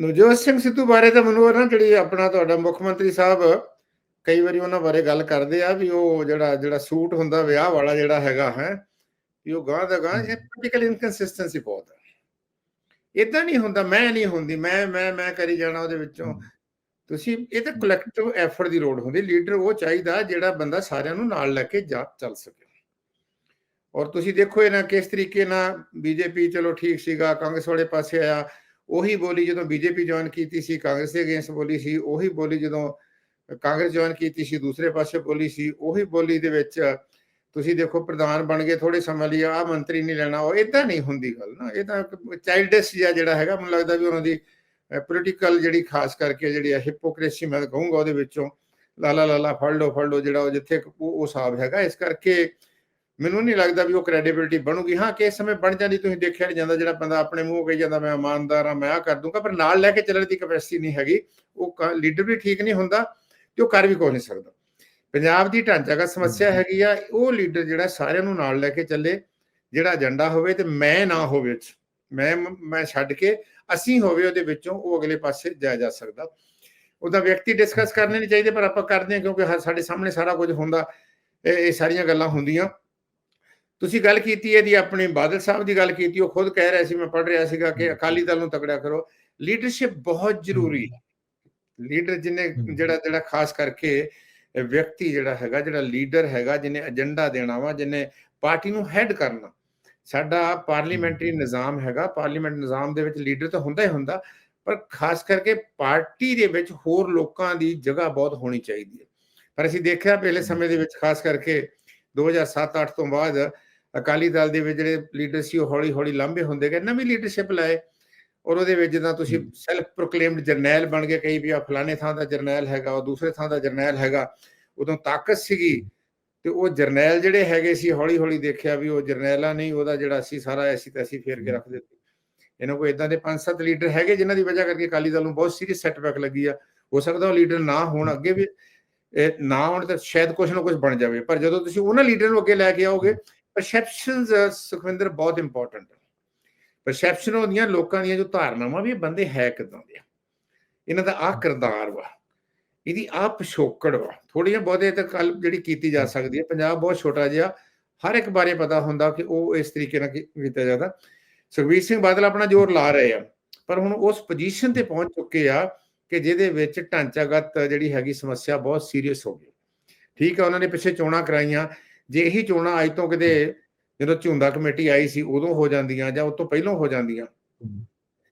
ਨਵਜੋਤ ਸਿੰਘ ਸਿੱਧੂ ਬਾਰੇ ਤਾਂ ਮੈਨੂੰ ਨਾ ਜਿਹੜੀ ਆਪਣਾ ਤੁਹਾਡਾ ਮੁੱਖ ਮੰਤਰੀ ਸਾਹਿਬ ਕਈ ਵਾਰੀ ਉਹਨਾਂ ਬਾਰੇ ਗੱਲ ਕਰਦੇ ਆ ਵੀ ਉਹ ਜਿਹੜਾ ਜਿਹੜਾ ਸੂਟ ਹੁੰਦਾ ਵਿਆਹ ਵਾਲਾ ਜਿਹੜਾ ਹੈਗਾ ਹੈ ਵੀ ਉਹ ਗਾਂ ਦਾ ਗਾਂ ਇਹ ਪੋਲੀਟੀਕਲ ਇਨਕਨਸਿਸਟੈਂਸੀ ਬਹੁਤ ਹੈ। ਇਦਾਂ ਨਹੀਂ ਹੁੰਦਾ ਮੈਂ ਨਹੀਂ ਹੁੰਦੀ ਮੈਂ ਮੈਂ ਮੈਂ ਕਰੀ ਜਾਣਾ ਉਹਦੇ ਵਿੱਚੋਂ। ਤੁਸੀਂ ਇਹ ਤਾਂ ਕਲੈਕਟਿਵ ਐਫਰਟ ਦੀ ਲੋੜ ਹੁੰਦੀ ਲੀਡਰ ਉਹ ਚਾਹੀਦਾ ਜਿਹੜਾ ਬੰਦਾ ਸਾਰਿਆਂ ਨੂੰ ਨਾਲ ਲੈ ਕੇ ਜਾ ਚੱਲ ਸਕੇ। ਔਰ ਤੁਸੀਂ ਦੇਖੋ ਇਹਨਾਂ ਕਿਸ ਤਰੀਕੇ ਨਾਲ ਬੀਜੇਪੀ ਚਲੋ ਠੀਕ ਸੀਗਾ ਕਾਂਗਰਸ ਵਾਲੇ ਪਾਸੇ ਆਇਆ ਉਹੀ ਬੋਲੀ ਜਦੋਂ ਬੀਜੇਪੀ ਜੁਆਇਨ ਕੀਤੀ ਸੀ, ਕਾਂਗਰਸ ਦੇ ਅਗੇਂਸਟ ਬੋਲੀ ਸੀ, ਉਹੀ ਬੋਲੀ ਜਦੋਂ ਕਾਂਗਰਸ ਜੁਆਇਨ ਕੀਤੀ ਸੀ, ਦੂਸਰੇ ਪਾਸੇ ਬੋਲੀ ਸੀ, ਉਹੀ ਬੋਲੀ ਦੇ ਵਿੱਚ ਤੁਸੀਂ ਦੇਖੋ ਪ੍ਰਧਾਨ ਬਣ ਗਏ ਥੋੜੇ ਸਮੇਂ ਲਈ ਆ ਮੰਤਰੀ ਨਹੀਂ ਲੈਣਾ, ਉਹ ਇਦਾਂ ਨਹੀਂ ਹੁੰਦੀ ਗੱਲ ਨਾ, ਇਹ ਤਾਂ ਚਾਈਲਡਿਸ਼ ਜਿਹਾ ਜਿਹੜਾ ਹੈਗਾ, ਮੈਨੂੰ ਲੱਗਦਾ ਵੀ ਉਹਨਾਂ ਦੀ ਪੋਲੀਟੀਕਲ ਜਿਹੜੀ ਖਾਸ ਕਰਕੇ ਜਿਹੜੀ ਹਿਪੋਕ੍ਰੇਸੀ ਮੈਂ ਕਹੂੰਗਾ ਉਹਦੇ ਵਿੱਚੋਂ ਲਾਲਾ ਲਾਲਾ ਫੜ ਲਓ ਫੜ ਲਓ, ਜਿਹੜਾ ਉਹ ਜਿੱਥੇ ਉਹ ਹਿਸਾਬ ਹੈਗਾ, ਇਸ ਕਰਕੇ ਮੈਨੂੰ ਨਹੀਂ ਲੱਗਦਾ ਵੀ ਉਹ ਕ੍ਰੈਡੀਬਿਲਿਟੀ ਬਣੂਗੀ। ਹਾਂ ਕਿਸ ਸਮੇਂ ਬਣ ਜਾਂਦੀ ਤੁਸੀਂ ਦੇਖਿਆ ਨਹੀਂ ਜਾਂਦਾ ਜਿਹੜਾ ਬੰਦਾ ਆਪਣੇ ਮੂੰਹ ਕਹੀ ਜਾਂਦਾ ਮੈਂ ਇਮਾਨਦਾਰ ਆ ਮੈਂ ਆ ਕਰ ਦੂੰਗਾ ਪਰ ਨਾਲ ਲੈ ਕੇ ਚੱਲਣ ਦੀ ਕੈਪੈਸਿਟੀ ਨਹੀਂ ਹੈਗੀ। ਉਹ ਲੀਡਰ ਵੀ ਠੀਕ ਨਹੀਂ ਹੁੰਦਾ ਤੇ ਉਹ ਕਰ ਵੀ ਕੁਝ ਨਹੀਂ ਸਕਦਾ। ਪੰਜਾਬ ਦੀ ਢਾਂਚਾਗਤ ਸਮੱਸਿਆ ਹੈਗੀ ਆ ਉਹ ਲੀਡਰ ਜਿਹੜਾ ਸਾਰਿਆਂ ਨੂੰ ਨਾਲ ਲੈ ਕੇ ਚੱਲੇ ਜਿਹੜਾ ਏਜੰਡਾ ਹੋਵੇ ਤੇ ਮੈਂ ਨਾ ਹੋਵੇ ਮੈਂ ਮੈਂ ਛੱਡ ਕੇ ਅਸੀਂ ਹੋਵੇ ਉਹਦੇ ਵਿੱਚੋਂ ਉਹ ਅਗਲੇ ਪਾਸੇ ਜਾ ਜਾ ਸਕਦਾ। ਉਹਦਾ ਵਿਅਕਤੀ ਡਿਸਕਸ ਕਰਨੇ ਨਹੀਂ ਚਾਹੀਦੇ ਪਰ ਆਪਾਂ ਕਰਦੇ ਹਾਂ ਕਿਉਂਕਿ ਸਾਡੇ ਸਾਹਮਣੇ ਸਾਰਾ ਕੁਝ ਹੁੰਦਾ। ਇਹ ਸਾਰੀਆਂ ਗੱਲਾਂ ਹੁੰਦੀਆਂ। ਤੁਸੀਂ ਗੱਲ ਕੀਤੀ ਇਹਦੀ ਆਪਣੀ ਬਾਦਲ ਸਾਹਿਬ ਦੀ ਗੱਲ ਕੀਤੀ ਉਹ ਖੁਦ ਕਹਿ ਰਿਹਾ ਸੀ ਮੈਂ ਪੜ੍ਹ ਰਿਹਾ ਸੀਗਾ ਕਿ ਅਕਾਲੀ ਦਲ ਨੂੰ ਤਕੜਾ ਕਰੋ। ਲੀਡਰਸ਼ਿਪ ਬਹੁਤ ਜ਼ਰੂਰੀ ਹੈ। ਲੀਡਰ ਜਿਹਨੇ ਜਿਹੜਾ ਜਿਹੜਾ ਖਾਸ ਕਰਕੇ ਵਿਅਕਤੀ ਜਿਹੜਾ ਹੈਗਾ ਜਿਹੜਾ ਲੀਡਰ ਹੈਗਾ ਜਿਹਨੇ ਏਜੰਡਾ ਦੇਣਾ ਵਾ ਜਿਹਨੇ ਪਾਰਟੀ ਨੂੰ ਹੈਡ ਕਰਨਾ। ਸਾਡਾ ਪਾਰਲੀਮੈਂਟਰੀ ਨਿਜ਼ਾਮ ਹੈਗਾ ਪਾਰਲੀਮੈਂਟ ਨਿਜ਼ਾਮ ਦੇ ਵਿੱਚ ਲੀਡਰ ਤਾਂ ਹੁੰਦਾ ਹੀ ਹੁੰਦਾ ਪਰ ਖਾਸ ਕਰਕੇ ਪਾਰਟੀ ਦੇ ਵਿੱਚ ਹੋਰ ਲੋਕਾਂ ਦੀ ਜਗ੍ਹਾ ਬਹੁਤ ਹੋਣੀ ਚਾਹੀਦੀ ਹੈ। ਪਰ ਅਸੀਂ ਦੇਖਿਆ ਪਹਿਲੇ ਸਮੇਂ ਦੇ ਵਿੱਚ ਖਾਸ ਕਰਕੇ 2007-8 ਤੋਂ ਬਾਅਦ ਅਕਾਲੀ ਦਲ ਦੇ ਵਿੱਚ ਜਿਹੜੇ ਲੀਡਰ ਸੀ ਉਹ ਹੌਲੀ ਹੌਲੀ ਲੰਬੇ ਹੁੰਦੇ ਗਏ ਨਵੀਂ ਲੀਡਰਸ਼ਿਪ ਲਾਏ। ਔਰ ਉਹਦੇ ਵਿੱਚ ਜਦੋਂ ਤੁਸੀਂ ਸੈਲਫ ਪ੍ਰੋਕਲੇਮਡ ਜਰਨੈਲ ਬਣ ਗਏ ਕਈ ਵੀ ਆ ਫਲਾਣੇ ਥਾਂ ਦਾ ਜਰਨੈਲ ਹੈਗਾ ਉਹ ਦੂਸਰੇ ਥਾਂ ਦਾ ਜਰਨੈਲ ਹੈਗਾ ਉਦੋਂ ਤਾਕਤ ਸੀਗੀ ਤੇ ਉਹ ਜਰਨੈਲ ਜਿਹੜੇ ਹੈਗੇ ਸੀ ਹੌਲੀ ਹੌਲੀ ਦੇਖਿਆ ਵੀ ਉਹ ਜਰਨੈਲਾ ਨਹੀਂ ਉਹਦਾ ਜਿਹੜਾ ਸੀ ਸਾਰਾ ਐਸੀ ਤੈਸੀ ਫੇਰ ਕੇ ਰੱਖ ਦਿੱਤੀ। ਇਹਨਾਂ ਕੋ ਇਦਾਂ ਦੇ ਪੰਜ ਸੱਤ ਲੀਡਰ ਹੈਗੇ ਜਿਨ੍ਹਾਂ ਦੀ ਵਜ੍ਹਾ ਕਰਕੇ ਅਕਾਲੀ ਦਲ ਨੂੰ ਬਹੁਤ ਸੀਰੀਅਸ ਸੈਟਬੈਕ ਲੱਗੀ ਆ। ਹੋ ਸਕਦਾ ਉਹ ਲੀਡਰ ਨਾ ਹੋਣ ਅੱਗੇ ਵੀ ਨਾ ਹੋਣ ਤਾਂ ਸ਼ਾਇਦ ਕੁਝ ਨਾ ਕੁਝ ਬਣ ਜਾਵੇ। ਪਰ ਜਦੋਂ ਤੁਸੀਂ ਉਹਨਾਂ ਲੀਡਰ ਨੂੰ ਅੱਗੇ ਲੈ ਕੇ ਆਓਗੇ ਪਰਸੈਪਸ਼ਨਸ ਸੁਖਵਿੰਦਰ ਬਹੁਤ ਇੰਪੋਰਟੈਂਟ ਹੈ ਪਰਸੈਪਸ਼ਨ ਹੁੰਦੀਆਂ ਲੋਕਾਂ ਦੀਆਂ ਜੋ ਧਾਰਨਾਵਾਂ ਵੀ ਬੰਦੇ ਹੈ ਕਿਦਾਂ ਦੇ ਆ? ਇਹਨਾਂ ਦਾ ਆਹ ਕਿਰਦਾਰ ਵਾ, ਇਹਦੀ ਆ ਪਿਛੋਕੜ ਵਾ। ਥੋੜੀਆਂ ਬਹੁਤੇ ਤਾਂ ਕੱਲ ਜਿਹੜੀ ਕੀਤੀ ਜਾ ਸਕਦੀ ਹੈ ਪੰਜਾਬ ਬਹੁਤ ਛੋਟਾ ਜਿਹਾ, ਹਰ ਇੱਕ ਬਾਰੇ ਪਤਾ ਹੁੰਦਾ ਕਿ ਉਹ ਇਸ ਤਰੀਕੇ ਨਾਲ ਕੀਤਾ ਜਾਂਦਾ। ਸੁਖਬੀਰ ਸਿੰਘ ਬਾਦਲ ਆਪਣਾ ਜ਼ੋਰ ਲਾ ਰਹੇ ਆ, ਪਰ ਹੁਣ ਉਸ ਪੋਜੀਸ਼ਨ ਤੇ ਪਹੁੰਚ ਚੁੱਕੇ ਆ ਕਿ ਜਿਹਦੇ ਵਿੱਚ ਢਾਂਚਾਗਤ ਜਿਹੜੀ ਹੈਗੀ ਸਮੱਸਿਆ ਬਹੁਤ ਸੀਰੀਅਸ ਹੋ ਗਈ। ਠੀਕ ਆ, ਉਹਨਾਂ ਨੇ ਪਿੱਛੇ ਚੋਣਾਂ ਕਰਾਈਆਂ ਜੇ ਇਹੀ ਚੋਣਾਂ ਅੱਜ ਤੋਂ ਕਿਤੇ ਜਦੋਂ ਝੁੰਦਾ ਕਮੇਟੀ ਆਈ ਸੀ ਉਦੋਂ ਹੋ ਜਾਂਦੀਆਂ ਜਾਂ ਉਸ ਤੋਂ ਪਹਿਲਾਂ ਹੋ ਜਾਂਦੀਆਂ?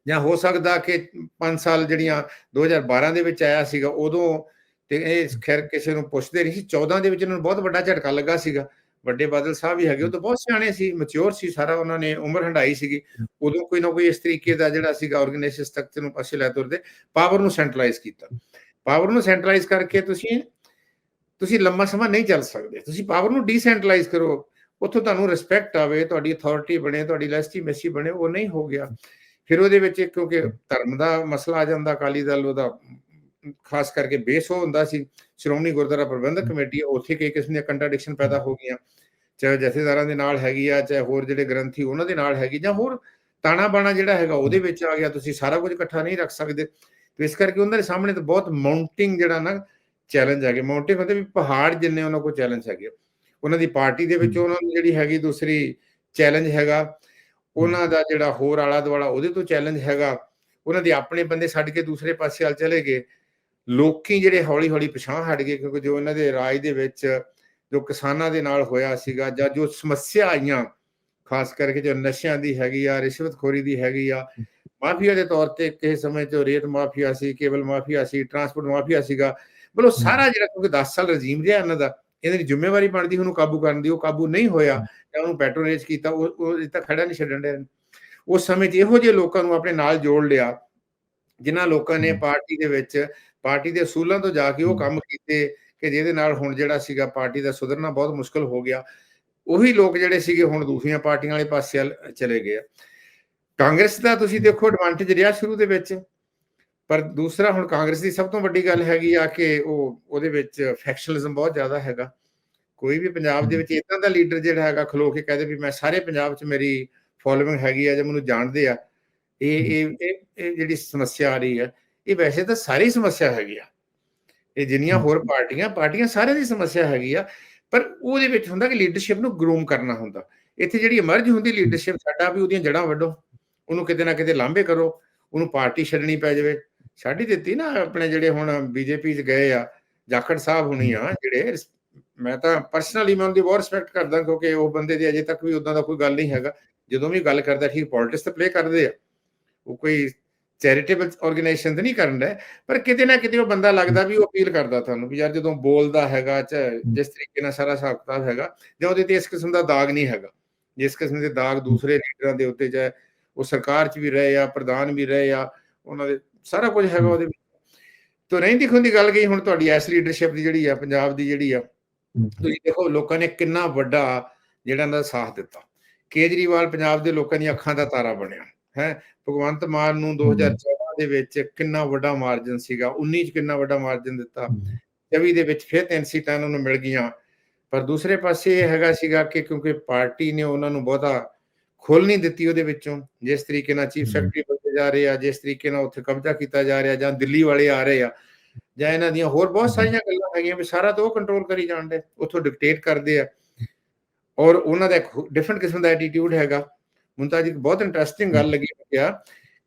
ਜਾਂ ਹੋ ਸਕਦਾ ਕਿ 5 ਸਾਲ ਜਿਹੜੀਆਂ 2012 ਦੇ ਵਿੱਚ ਆਇਆ ਸੀਗਾ ਉਦੋਂ ਤੇ ਇਹ ਖੈਰ ਕਿਸੇ ਨੂੰ ਪੁੱਛਦੇ ਨਹੀਂ ਸੀ 14 ਦੇ ਵਿੱਚ ਇਹਨਾਂ ਨੂੰ ਬਹੁਤ ਵੱਡਾ ਝਟਕਾ ਲੱਗਾ ਸੀਗਾ। ਵੱਡੇ ਬਾਦਲ ਸਾਹਿਬ ਵੀ ਹੈਗੇ ਉਹ ਤਾਂ ਬਹੁਤ ਸਿਆਣੇ ਸੀ ਮੈਚੁਰ ਸੀ ਸਾਰਾ ਉਹਨਾਂ ਨੇ ਉਮਰ ਹੰਡਾਈ ਸੀਗੀ। ਉਦੋਂ ਕੋਈ ਨਾ ਕੋਈ ਇਸ ਤਰੀਕੇ ਦਾ ਜਿਹੜਾ ਸੀਗਾ ਆਰਗੇਨਾਈਜੇਸ਼ਨ ਸਟਰਕਚਰ ਨੂੰ ਪਾਸੇ ਲੈ ਤੁਰਦੇ ਪਾਵਰ ਨੂੰ ਸੈਂਟਰਲਾਈਜ਼ ਕੀਤਾ। ਪਾਵਰ ਨੂੰ ਸੈਂਟਰਲਾਈਜ਼ ਕਰਕੇ ਤੁਸੀਂ ਤੁਸੀਂ ਲੰਮਾ ਸਮਾਂ ਨਹੀਂ ਚੱਲ ਸਕਦੇ। ਤੁਸੀਂ ਪਾਵਰ ਨੂੰ ਡੀਸੈਂਟਰਲਾਈਜ਼ ਕਰੋ। ਉੱਥੋਂ ਤੁਹਾਨੂੰ ਰਿਸਪੈਕਟ ਆਵੇ ਤੁਹਾਡੀ ਅਥਾਰਟੀ ਬਣੇ ਤੁਹਾਡੀ ਲੈਸਟੀਮੇਸੀ ਬਣੇ ਉਹ ਨਹੀਂ ਹੋ ਗਿਆ। ਫਿਰ ਉਹਦੇ ਵਿੱਚ ਕਿਉਂਕਿ ਧਰਮ ਦਾ ਮਸਲਾ ਆ ਜਾਂਦਾ ਅਕਾਲੀ ਦਲ ਉਹਦਾ ਖਾਸ ਕਰਕੇ ਬੇਸ ਹੋ ਹੁੰਦਾ ਸੀ। ਸ਼੍ਰੋਮਣੀ ਗੁਰਦੁਆਰਾ ਪ੍ਰਬੰਧਕ ਕਮੇਟੀ ਉੱਥੇ ਕਈ ਕਿਸਮ ਦੀਆਂ ਕੰਟਰਡਿਕਸ਼ਨ ਪੈਦਾ ਹੋ। ਗਈਆਂ। ਚਾਹੇ ਜਥੇਦਾਰਾਂ ਦੇ ਨਾਲ ਹੈਗੀ ਆ ਚਾਹੇ ਹੋਰ ਜਿਹੜੇ ਗ੍ਰੰਥੀ ਉਹਨਾਂ ਦੇ ਨਾਲ ਹੈਗੀ ਜਾਂ ਹੋਰ ਤਾਣਾ ਬਾਣਾ ਜਿਹੜਾ ਹੈਗਾ ਉਹਦੇ ਵਿੱਚ ਆ ਗਿਆ। ਤੁਸੀਂ ਸਾਰਾ ਕੁਝ ਇਕੱਠਾ ਨਹੀਂ ਰੱਖ ਸਕਦੇ। ਤੇ ਇਸ ਕਰਕੇ ਉਹਨਾਂ ਦੇ ਸਾਹਮਣੇ ਤਾਂ ਬਹੁਤ ਮਾਊਂਟਿੰਗ ਜਿਹੜਾ ਨਾ ਚੈਲੰਜ ਹੈਗੇ। ਮਾਊਂਟਿੰਗ ਹੁੰਦੇ ਵੀ ਪਹਾੜ ਜਿੰਨੇ ਉਹਨਾਂ ਕੋਲ ਚੈਲੰਜ ਹੈਗੇ ਉਹਨਾਂ ਦੀ ਪਾਰਟੀ ਦੇ ਵਿੱਚ ਉਹਨਾਂ ਨੂੰ ਜਿਹੜੀ ਹੈਗੀ ਦੂਸਰੀ ਚੈਲੰਜ ਹੈਗਾ। ਉਹਨਾਂ ਦਾ ਜਿਹੜਾ ਹੋਰ ਆਲਾ ਦੁਆਲਾ ਉਹਦੇ ਤੋਂ ਚੈਲੰਜ ਹੈਗਾ। ਉਹਨਾਂ ਦੇ ਆਪਣੇ ਬੰਦੇ ਛੱਡ ਕੇ ਦੂਸਰੇ ਪਾਸੇ ਹਲ ਚਲੇ ਗਏ। ਲੋਕੀ ਜਿਹੜੇ ਹੌਲੀ ਹੌਲੀ ਪਛਾਣ ਹਟ ਗਏ ਕਿਉਂਕਿ ਜੋ ਇਹਨਾਂ ਦੇ ਰਾਜ ਦੇ ਵਿੱਚ ਜੋ ਕਿਸਾਨਾਂ ਦੇ ਨਾਲ ਹੋਇਆ ਸੀਗਾ ਜਾਂ ਜੋ ਸਮੱਸਿਆ ਆਈਆਂ ਖਾਸ ਕਰਕੇ ਜੋ ਨਸ਼ਿਆਂ ਦੀ ਹੈਗੀ ਆ ਰਿਸ਼ਵਤਖੋਰੀ ਦੀ ਹੈਗੀ ਆ। ਮਾਫੀਆ ਦੇ ਤੌਰ ਤੇ ਕਿਸੇ ਸਮੇਂ ਤੇ ਰੇਤ ਮਾਫੀਆ ਸੀ ਕੇਬਲ ਮਾਫੀਆ ਸੀ ਟਰਾਂਸਪੋਰਟ ਮਾਫੀਆ ਸੀਗਾ। ਬਲੋ ਸਾਰਾ ਜਿਹੜਾ ਕਿਉਂਕਿ 10 ਸਾਲ ਰਜੀਮ ਰਿਹਾ ਇਹਨਾਂ ਦਾ ਇਹਨਾਂ ਦੀ ਜ਼ਿੰਮੇਵਾਰੀ ਬਣਦੀ ਉਹਨੂੰ ਕਾਬੂ ਕਰਨ ਦੀ ਉਹ ਕਾਬੂ ਨਹੀਂ ਹੋਇਆ ਜਾਂ ਉਹਨੂੰ ਪੈਟਰੋਨੇਜ ਕੀਤਾ ਉਹ ਉਹ ਤਾਂ ਖੜਾ ਨਹੀਂ ਛੱਡਣ ਦੇ ਉਸ ਸਮੇਂ 'ਚ ਇਹੋ ਜਿਹੇ ਲੋਕਾਂ ਨੂੰ ਆਪਣੇ ਨਾਲ ਜੋੜ ਲਿਆ ਜਿਨ੍ਹਾਂ ਲੋਕਾਂ ਨੇ ਪਾਰਟੀ ਦੇ ਵਿੱਚ ਪਾਰਟੀ ਦੇ ਅਸੂਲਾਂ ਤੋਂ ਜਾ ਕੇ ਉਹ ਕੰਮ ਕੀਤੇ ਕਿ ਜਿਹਦੇ ਨਾਲ ਹੁਣ ਜਿਹੜਾ ਸੀਗਾ ਪਾਰਟੀ ਦਾ ਸੁਧਰਨਾ ਬਹੁਤ ਮੁਸ਼ਕਲ ਹੋ ਗਿਆ। ਉਹੀ ਲੋਕ ਜਿਹੜੇ ਸੀਗੇ ਹੁਣ ਦੂਸਰੀਆਂ ਪਾਰਟੀਆਂ ਵਾਲੇ ਪਾਸੇ ਚਲੇ ਗਏ ਕਾਂਗਰਸ ਦਾ ਤੁਸੀਂ ਦੇਖੋ ਐਡਵਾਂਟੇਜ ਰਿਹਾ ਸ਼ੁਰੂ ਦੇ ਵਿੱਚ। ਪਰ ਦੂਸਰਾ ਹੁਣ ਕਾਂਗਰਸ ਦੀ ਸਭ ਤੋਂ ਵੱਡੀ ਗੱਲ ਹੈਗੀ ਆ ਕਿ ਉਹ ਉਹਦੇ ਵਿੱਚ ਫੈਕਸ਼ਨਲਿਜ਼ਮ ਬਹੁਤ ਜ਼ਿਆਦਾ ਹੈਗਾ। ਕੋਈ ਵੀ ਪੰਜਾਬ ਦੇ ਵਿੱਚ ਇਦਾਂ ਦਾ ਲੀਡਰ ਜਿਹੜਾ ਹੈਗਾ ਖਲੋ ਕੇ ਕਹਦੇ ਵੀ ਮੈਂ ਸਾਰੇ ਪੰਜਾਬ 'ਚ ਮੇਰੀ ਫੋਲੋਇੰਗ ਹੈਗੀ ਆ ਜਾਂ ਮੈਨੂੰ ਜਾਣਦੇ ਆ ਇਹ ਇਹ ਇਹ ਜਿਹੜੀ ਸਮੱਸਿਆ ਆ ਰਹੀ ਹੈ ਇਹ ਵੈਸੇ ਤਾਂ ਸਾਰੀ ਸਮੱਸਿਆ ਹੈਗੀ ਆ। ਇਹ ਜਿੰਨੀਆਂ ਹੋਰ ਪਾਰਟੀਆਂ ਪਾਰਟੀਆਂ ਸਾਰਿਆਂ ਦੀ ਸਮੱਸਿਆ ਹੈਗੀ ਆ ਪਰ ਉਹਦੇ ਵਿੱਚ ਹੁੰਦਾ ਕਿ ਲੀਡਰਸ਼ਿਪ ਨੂੰ ਗਰੂਮ ਕਰਨਾ ਹੁੰਦਾ। ਇੱਥੇ ਜਿਹੜੀ ਅਮਰਜ ਹੁੰਦੀ ਲੀਡਰਸ਼ਿਪ ਸਾਡਾ ਵੀ ਉਹਦੀਆਂ ਜੜਾਂ ਵੱਢੋ ਉਹਨੂੰ ਕਿਤੇ ਨਾ ਕਿਤੇ ਲਾਂਭੇ ਕਰੋ ਉਹਨੂੰ ਪਾਰਟੀ ਛੱਡਣੀ ਪੈ ਜਾਵੇ। ਛੱਡ ਹੀ ਦਿੱਤੀ ਨਾ ਆਪਣੇ ਜਿਹੜੇ ਹੁਣ ਬੀਜੇਪੀ 'ਚ ਗਏ ਆ ਜਾਖੜ ਸਾਹਿਬ ਹੁਣੀ ਆ ਜਿਹੜੇ ਮੈਂ ਤਾਂ ਪਰਸਨਲੀ ਮੈਂ ਉਹਦੀ ਬਹੁਤ ਰਿਸਪੈਕਟ ਕਰਦਾ ਕਿਉਂਕਿ ਉਹ ਬੰਦੇ ਦੀ ਅਜੇ ਤੱਕ ਵੀ ਉਦਾਂ ਦਾ ਕੋਈ ਗੱਲ ਨਹੀਂ ਹੈਗਾ। ਜਦੋਂ ਵੀ ਗੱਲ ਕਰਦਾ ਠੀਕ ਪੋਲਿਟਿਕਸ ਤੇ ਪਲੇ ਕਰਦੇ ਆ। ਉਹ ਕੋਈ ਚੈਰੀਟੇਬਲ ਆਰਗੇਨਾਈਜੇਸ਼ਨ ਤੇ ਨਹੀਂ ਕਰਨ ਦਾ ਪਰ ਕਿਤੇ ਨਾ ਕਿਤੇ ਉਹ ਬੰਦਾ ਲੱਗਦਾ ਵੀ ਉਹ ਅਪੀਲ ਕਰਦਾ ਤੁਹਾਨੂੰ ਵੀ ਯਾਰ ਜਦੋਂ ਬੋਲਦਾ ਹੈਗਾ ਜਿਸ ਤਰੀਕੇ ਨਾਲ ਸਾਰਾ ਹਿਸਾਬ ਕਿਤਾਬ ਹੈਗਾ ਜਾਂ ਉਹਦੇ ਤੇ ਇਸ ਕਿਸਮ ਦਾ ਦਾਗ ਨਹੀਂ ਹੈਗਾ। ਜਿਸ ਕਿਸਮ ਦੇ ਦਾਗ ਦੂਸਰੇ ਲੀਡਰਾਂ ਦੇ ਉੱਤੇ ਚਾਹੇ ਉਹ ਸਰਕਾਰ 'ਚ ਵੀ ਰਹੇ ਆ ਪ੍ਰਧਾਨ ਵੀ ਰਹੇ ਆ ਉਹਨਾਂ ਦੇ ਸਾਰਾ ਕੁਝ ਹੈਗਾ ਉਹਦੇ ਵਿੱਚ। ਤੋਂ ਰਹਿੰਦੀ ਖੁੰਦੀ ਗੱਲ ਗਈ ਹੁਣ ਤੁਹਾਡੀ ਐਸ ਲੀਡਰਸ਼ਿਪ ਦੀ ਜਿਹੜੀ ਆ ਪੰਜਾਬ ਦੀ ਜਿਹੜੀ ਆ ਤੁਸੀਂ ਦੇਖੋ ਲੋਕਾਂ ਨੇ ਕਿੰਨਾ ਵੱਡਾ ਜਿਹੜਾ ਦਾ ਸਾਥ ਦਿੱਤਾ। ਕੇਜਰੀਵਾਲ ਪੰਜਾਬ ਦੇ ਲੋਕਾਂ ਦੀਆਂ ਅੱਖਾਂ ਦਾ ਤਾਰਾ ਬਣਿਆ ਹੈ। ਭਗਵੰਤ ਮਾਨ ਨੂੰ 2014 ਦੇ ਵਿੱਚ ਕਿੰਨਾ ਵੱਡਾ ਮਾਰਜਨ ਸੀਗਾ 19 ਚ ਕਿੰਨਾ ਵੱਡਾ ਮਾਰਜਨ ਦਿੱਤਾ। 24 ਦੇ ਵਿੱਚ ਫਿਰ ਤਿੰਨ ਸੀਟਾਂ ਉਹਨੂੰ ਮਿਲ ਗਈਆਂ। ਪਰ ਦੂਸਰੇ ਪਾਸੇ ਇਹ ਹੈਗਾ ਸੀਗਾ ਕਿ ਕਿਉਂਕਿ ਪਾਰਟੀ ਨੇ ਉਹਨਾਂ ਨੂੰ ਬਹੁਤਾ ਖੋਲ ਨਹੀਂ ਦਿੱਤੀ ਉਹਦੇ ਵਿੱਚੋਂ ਜਿਸ ਤਰੀਕੇ ਨਾਲ ਚੀਫ ਸੈਕਟਰੀ ਜਾ ਰਹੇ ਆ ਜਿਸ ਤਰੀਕੇ ਨਾਲ ਉੱਥੇ ਕਬਜ਼ਾ ਕੀਤਾ ਜਾ ਰਿਹਾ ਜਾਂ ਦਿੱਲੀ ਵਾਲੇ ਆ ਰਹੇ ਆ ਜਾਂ ਇਹਨਾਂ ਦੀਆਂ ਹੋਰ ਬਹੁਤ ਸਾਰੀਆਂ ਗੱਲਾਂ ਹੈਗੀਆਂ ਵੀ ਸਾਰਾ ਤਾਂ ਉਹ ਕੰਟਰੋਲ ਕਰੀ ਜਾਂਦੇ ਉੱਥੋਂ ਡਿਕਟੇਟ ਕਰਦੇ ਆ। ਔਰ ਉਹਨਾਂ ਦਾ ਇੱਕ ਡਿਫਰੈਂਟ ਕਿਸਮ ਦਾ ਐਟੀਟਿਊਡ ਹੈਗਾ। ਮੁੰਤਾ ਜੀ ਬਹੁਤ ਇੰਟਰਸਟਿੰਗ ਗੱਲ ਲੱਗੀ ਕਿਹਾ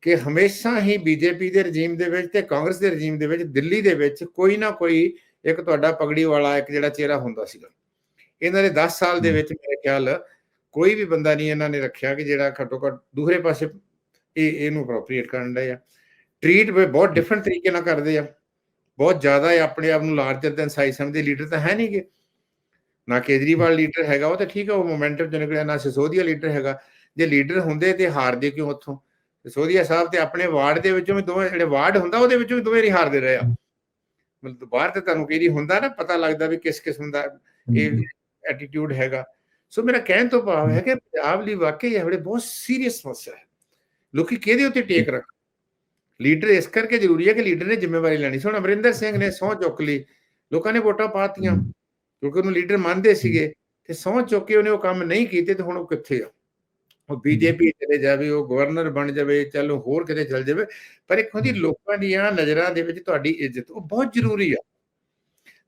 ਕਿ ਹਮੇਸ਼ਾ ਹੀ ਬੀਜੇਪੀ ਦੇ ਰਜੀਮ ਦੇ ਵਿੱਚ ਤੇ ਕਾਂਗਰਸ ਦੇ ਰਜੀਮ ਦੇ ਵਿੱਚ ਦਿੱਲੀ ਦੇ ਵਿੱਚ ਕੋਈ ਨਾ ਕੋਈ ਇੱਕ ਤੁਹਾਡਾ ਪਗੜੀ ਵਾਲਾ ਇੱਕ ਜਿਹੜਾ ਚਿਹਰਾ ਹੁੰਦਾ ਸੀਗਾ। ਇਹਨਾਂ ਦੇ 10 ਸਾਲ ਦੇ ਵਿੱਚ ਮੇਰੇ ਖਿਆਲ ਕੋਈ ਵੀ ਬੰਦਾ ਨਹੀਂ ਇਹਨਾਂ ਨੇ ਰੱਖਿਆ ਕਿ ਜਿਹੜਾ ਘੱਟੋ ਘੱਟ ਦੂਸਰੇ ਪਾਸੇ ਇਹ ਇਹਨੂੰ ਅਪਰੋਪਰੀਏਟ ਕਰਨ ਦਾ ਆ। ਟ੍ਰੀਟ ਵੀ ਬਹੁਤ ਡਿਫਰੈਂਟ ਤਰੀਕੇ ਨਾਲ ਕਰਦੇ ਆ। ਬਹੁਤ ਜ਼ਿਆਦਾ ਆਪਣੇ ਆਪ ਨੂੰ ਲਾਰਜਰ ਦੈਨ ਸਾਈਜ਼ ਸਮਝਦੇ। ਲੀਡਰ ਤਾਂ ਹੈ ਨਹੀਂਗੇ ਨਾ ਕੇਜਰੀਵਾਲ ਲੀਡਰ ਹੈਗਾ ਉਹ ਤਾਂ ਠੀਕ ਹੈ ਉਹ ਮੋਮੈਂਟਮ ਚ ਨਿਕਲਿਆ ਨਾ ਸਿਸੋਦੀਆ ਲੀਡਰ ਹੈਗਾ। ਜੇ ਲੀਡਰ ਹੁੰਦੇ ਤੇ ਹਾਰਦੇ ਕਿਉਂ ਉੱਥੋਂ? ਸਿਸੋਦੀਆ ਸਾਹਿਬ ਤੇ ਆਪਣੇ ਵਾਰਡ ਦੇ ਵਿੱਚੋਂ ਵੀ ਦੋਵੇਂ ਜਿਹੜੇ ਵਾਰਡ ਹੁੰਦਾ ਉਹਦੇ ਵਿੱਚੋਂ ਵੀ ਦੋਵੇਂ ਹੀ ਹਾਰਦੇ ਰਹੇ ਆ। ਮਤਲਬ ਬਾਹਰ ਤੇ ਤੁਹਾਨੂੰ ਕਿਹੜੀ ਹੁੰਦਾ ਨਾ ਪਤਾ ਲੱਗਦਾ ਵੀ ਕਿਸ ਕਿਸਮ ਦਾ ਇਹ ਐਟੀਟਿਊਡ ਹੈਗਾ। ਸੋ ਮੇਰਾ ਕਹਿਣ ਤੋਂ ਭਾਵ ਹੈ ਕਿ ਪੰਜਾਬ ਲਈ ਵਾਕਈ ਇਹ ਬੜੇ ਬਹੁਤ ਸੀਰੀਅਸ ਸਮੱਸਿਆ ਹੈ। ਲੋਕੀ ਕਿਹਦੇ ਉੱਤੇ ਟੇਕ ਰੱਖ ਲੀਡਰ ਇਸ ਕਰਕੇ ਜ਼ਰੂਰੀ ਹੈ ਕਿ ਲੀਡਰ ਨੇ ਜ਼ਿੰਮੇਵਾਰੀ ਲੈਣੀ। ਸੀ ਹੁਣ ਅਮਰਿੰਦਰ ਸਿੰਘ ਨੇ ਸਹੁੰ ਚੁੱਕ ਲਈ, ਲੋਕਾਂ ਨੇ ਵੋਟਾਂ ਪਾਤੀਆਂ, ਕਿਉਂਕਿ ਉਹਨੂੰ ਲੀਡਰ ਮੰਨਦੇ ਸੀਗੇ ਤੇ ਸਹੁੰ ਚੁੱਕ ਕੇ ਉਹਨੇ ਉਹ ਕੰਮ ਨਹੀਂ ਕੀਤੇ ਤੇ ਹੁਣ ਉਹ ਕਿੱਥੇ ਆ? ਉਹ ਬੀਜੇਪੀ ਚਲੇ ਜਾਵੇ, ਉਹ ਗਵਰਨਰ ਬਣ ਜਾਵੇ, ਚਲੋ ਹੋਰ ਕਿਤੇ ਚਲ ਜਾਵੇ। ਪਰ ਇੱਕ ਹੁੰਦੀ ਲੋਕਾਂ ਦੀਆਂ ਨਜ਼ਰਾਂ ਦੇ ਵਿੱਚ ਤੁਹਾਡੀ ਇੱਜ਼ਤ, ਉਹ ਬਹੁਤ ਜ਼ਰੂਰੀ ਆ।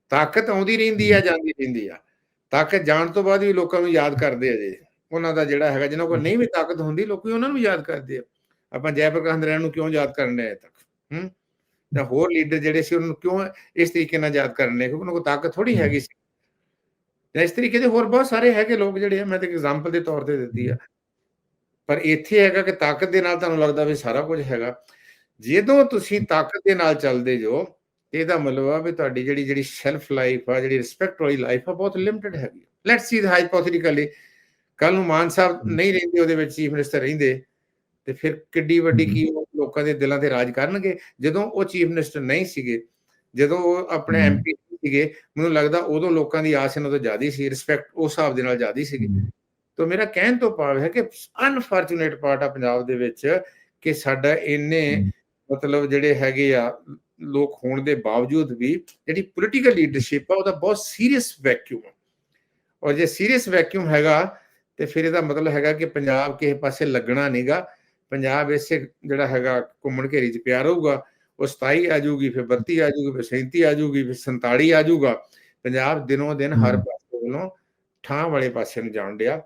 ਤਾਕਤ ਆਉਂਦੀ ਰਹਿੰਦੀ ਆ, ਜਾਂਦੀ ਰਹਿੰਦੀ ਆ। ਤਾਕਤ ਜਾਣ ਤੋਂ ਬਾਅਦ ਵੀ ਲੋਕਾਂ ਨੂੰ ਯਾਦ ਕਰਦੇ ਆ ਜੇ। ਉਹਨਾਂ ਦਾ ਜਿਹੜਾ ਹੈਗਾ ਜਿਹਨਾਂ ਕੋਲ ਨਹੀਂ ਵੀ ਤਾਕਤ ਹੁੰਦੀ, ਲੋਕੀ ਉਹਨਾਂ ਨੂੰ ਯਾਦ ਕਰਦੇ ਆ। ਆਪਾਂ ਜੈ ਪ੍ਰਕਾਸ਼ ਨਰਾਇਣ ਨੂੰ ਕਿਉਂ ਯਾਦ ਕਰਨ ਅਜੇ ਤੱਕ? ਹੂੰ? ਜਾਂ ਹੋਰ ਲੀਡਰ ਜਿਹੜੇ ਸੀ ਉਹਨਾਂ ਨੂੰ ਕਿਉਂ ਇਸ ਤਰੀਕੇ ਨਾਲ ਯਾਦ ਕਰਨ ਕਿਉਂਕਿ ਉਹਨਾਂ ਕੋਲ ਤਾਕਤ ਥੋੜੀ ਹੈਗੀ ਸੀ। ਜਾਂ ਇਸ ਤਰੀਕੇ ਦੇ ਹੋਰ ਬਹੁਤ ਸਾਰੇ ਹੈਗੇ ਲੋਕ ਜਿਹੜੇ ਆ ਮੈਂ ਤੇ ਐਗਜ਼ਾਮਪਲ ਦੇ ਤੌਰ ਤੇ ਦਿੱਤੀ ਆ। ਪਰ ਇੱਥੇ ਹੈਗਾ ਕਿ ਤਾਕਤ ਦੇ ਨਾਲ ਤੁਹਾਨੂੰ ਲੱਗਦਾ ਵੀ ਸਾਰਾ ਕੁਝ ਹੈਗਾ। ਜਦੋਂ ਤੁਸੀਂ ਤਾਕਤ ਦੇ ਨਾਲ ਚੱਲਦੇ ਜੋ ਇਹਦਾ ਮਤਲਬ ਆ ਵੀ ਤੁਹਾਡੀ ਜਿਹੜੀ ਜਿਹੜੀ ਸੈਲਫ ਲਾਈਫ ਆ ਜਿਹੜੀ ਰਿਸਪੈਕਟ ਵਾਲੀ ਲਾਈਫ ਆ ਬਹੁਤ ਲਿਮਟਿਡ ਹੈਗੀ ਲੈਟਸ ਸੀ ਹਾਈਪੋਥੈਟਿਕਲੀ ਕੱਲ ਨੂੰ ਮਾਨ ਸਾਹਿਬ ਨਹੀਂ ਰਹਿੰਦੇ ਉਹਦੇ ਵਿੱਚ ਚੀਫ ਮਿਨਿਸਟਰ ਰਹਿੰਦੇ। ਤੇ ਫਿਰ ਕਿੱਡੀ ਵੱਡੀ ਕੀ ਲੋਕਾਂ ਦੇ ਦਿਲਾਂ ਤੇ ਰਾਜ ਕਰਨਗੇ? ਜਦੋਂ ਉਹ ਚੀਫ ਮਿਨਿਸਟਰ ਨਹੀਂ ਸੀਗੇ ਜਦੋਂ ਉਹ ਆਪਣੇ ਐਮਪੀ ਸੀਗੇ ਮੈਨੂੰ ਲੱਗਦਾ ਉਦੋਂ ਲੋਕਾਂ ਦੀ ਆਸ ਇਹਨਾਂ ਤੋਂ ਜ਼ਿਆਦੀ ਸੀ ਰਿਸਪੈਕਟ ਉਸ ਹਿਸਾਬ ਦੇ ਨਾਲ ਜ਼ਿਆਦੀ ਸੀਗੀ। ਤੋਂ ਮੇਰਾ ਕਹਿਣ ਤੋਂ ਭਾਵ ਹੈ ਕਿ ਅਨਫੋਰਚੂਨੇਟ ਪਾਰਟ ਆ ਪੰਜਾਬ ਦੇ ਵਿੱਚ ਕਿ ਸਾਡਾ ਇੰਨੇ ਮਤਲਬ ਜਿਹੜੇ ਹੈਗੇ ਆ ਲੋਕ ਹੋਣ ਦੇ ਬਾਵਜੂਦ ਵੀ ਜਿਹੜੀ ਪੋਲੀਟੀਕਲ ਲੀਡਰਸ਼ਿਪ ਆ ਉਹਦਾ ਬਹੁਤ ਸੀਰੀਅਸ ਵੈਕਿਊਮ ਔਰ ਜੇ ਸੀਰੀਅਸ ਵੈਕਿਊਮ ਹੈਗਾ ਤੇ ਫਿਰ ਇਹਦਾ ਮਤਲਬ ਹੈਗਾ ਕਿ ਪੰਜਾਬ ਕਿਸੇ ਪਾਸੇ ਲੱਗਣਾ ਨਹੀਂਗਾ ਪੰਜਾਬ ਇਸੇ ਜਿਹੜਾ ਹੈਗਾ ਘੁੰਮਣ ਘੇਰੀ ਚ ਪਿਆ ਰਹੂਗਾ ਉਹ 27 ਆ ਜਾਊਗੀ ਫਿਰ 32 ਆ ਜਾਊਗੀ ਫਿਰ 37 ਆ ਜਾਊਗੀ ਫਿਰ 47 ਆ ਜਾਊਗਾ। ਪੰਜਾਬ ਦਿਨੋਂ ਦਿਨ ਹਰ ਪਾਸੇ ਵੱਲੋਂ ਠਾਂ ਵਾਲੇ ਪਾਸੇ ਨੂੰ ਜਾਣ ਡਿਆ।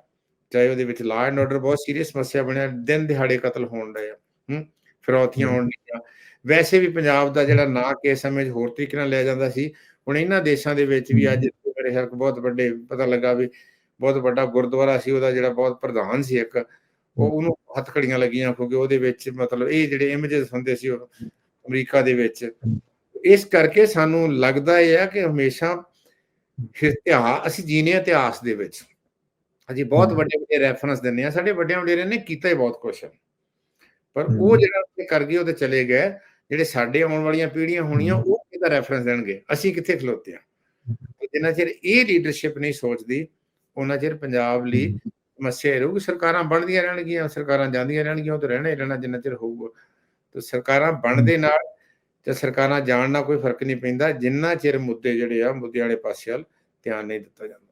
ਚਾਹੇ ਉਹਦੇ ਵਿੱਚ ਲਾ ਐਂਡ ਆਰਡਰ ਬਹੁਤ ਸੀਰੀਅਸ ਸਮੱਸਿਆ ਬਣਿਆ ਦਿਨ ਦਿਹਾੜੇ ਕਤਲ ਹੋਣ ਡਏ ਆ ਹੂੰ ਫਿਰੌਤੀਆਂ ਹੋਣ ਡੀਆਂ ਵੈਸੇ ਵੀ ਪੰਜਾਬ ਦਾ ਜਿਹੜਾ ਨਾਂ ਕੇ ਸਮੇਂ ਹੋਰ ਤਰੀਕੇ ਨਾਲ ਲਿਆ ਜਾਂਦਾ ਸੀ ਹੁਣ ਇਹਨਾਂ ਦੇਸ਼ਾਂ ਦੇ ਵਿੱਚ ਵੀ ਅੱਜ ਮੇਰੇ ਖਿਆਲ ਬਹੁਤ ਵੱਡੇ ਪਤਾ ਲੱਗਾ ਵੀ ਬਹੁਤ ਵੱਡਾ ਗੁਰਦੁਆਰਾ ਸੀ ਉਹਦਾ ਜਿਹੜਾ ਬਹੁਤ ਪ੍ਰਧਾਨ ਸੀ ਇੱਕ। ਉਹ ਉਹਨੂੰ ਹੱਥਕੜੀਆਂ ਲੱਗੀਆਂ ਕਿਉਂਕਿ ਉਹਦੇ ਵਿੱਚ ਮਤਲਬ ਇਹ ਜਿਹੜੇ ਇਮੇजेस ਹੁੰਦੇ ਸੀ ਉਹ ਅਮਰੀਕਾ ਦੇ ਵਿੱਚ। ਇਸ ਕਰਕੇ ਸਾਨੂੰ ਲੱਗਦਾ ਇਹ ਹੈ ਕਿ ਹਮੇਸ਼ਾ ਇਤਿਹਾਸ ਅਸੀਂ ਜੀਨੇ ਇਤਿਹਾਸ ਦੇ ਵਿੱਚ। ਅਸੀਂ ਬਹੁਤ ਵੱਡੇ ਵੱਡੇ ਰੈਫਰੈਂਸ ਦਿੰਦੇ ਆ ਸਾਡੇ ਵੱਡੇ ਵਡੇਰੇ ਨੇ ਕੀਤਾ ਹੀ ਬਹੁਤ ਕੁਝ ਪਰ ਉਹ ਜਿਹੜਾ ਕਰ ਗਏ ਉਹਦੇ ਚਲੇ ਗਏ। ਜਿਹੜੇ ਸਾਡੇ ਆਉਣ ਵਾਲੀਆਂ ਪੀੜ੍ਹੀਆਂ ਹੋਣੀਆਂ ਉਹ ਕਿਹਦਾ ਰੈਫਰੈਂਸ ਦੇਣਗੇ? ਅਸੀਂ ਕਿੱਥੇ ਖਲੋਤੇ ਆ ਜਿੰਨਾ ਚਿਰ ਇਹ ਲੀਡਰਸ਼ਿਪ ਨਹੀਂ ਸੋਚਦੀ ਉਹਨਾਂ ਚਿਰ ਪੰਜਾਬ ਲਈ ਸਮੱਸਿਆ ਰਹੂਗੀ ਸਰਕਾਰਾਂ ਬਣਦੀਆਂ ਰਹਿਣਗੀਆਂ ਸਰਕਾਰਾਂ ਜਾਂਦੀਆਂ ਰਹਿਣਗੀਆਂ ਉਹ ਤਾਂ ਰਹਿਣਾ ਹੀ ਰਹਿਣਾ ਜਿੰਨਾ ਚਿਰ ਹੋਊਗਾ। ਤੇ ਸਰਕਾਰਾਂ ਬਣਦੇ ਨਾਲ ਤੇ ਸਰਕਾਰਾਂ ਜਾਣ ਨਾਲ ਕੋਈ ਫ਼ਰਕ ਨਹੀਂ ਪੈਂਦਾ ਜਿੰਨਾ ਚਿਰ ਮੁੱਦੇ ਜਿਹੜੇ ਆ ਮੁੱਦੇ ਵਾਲੇ ਪਾਸੇ ਵੱਲ ਧਿਆਨ ਨਹੀਂ ਦਿੱਤਾ ਜਾਂਦਾ।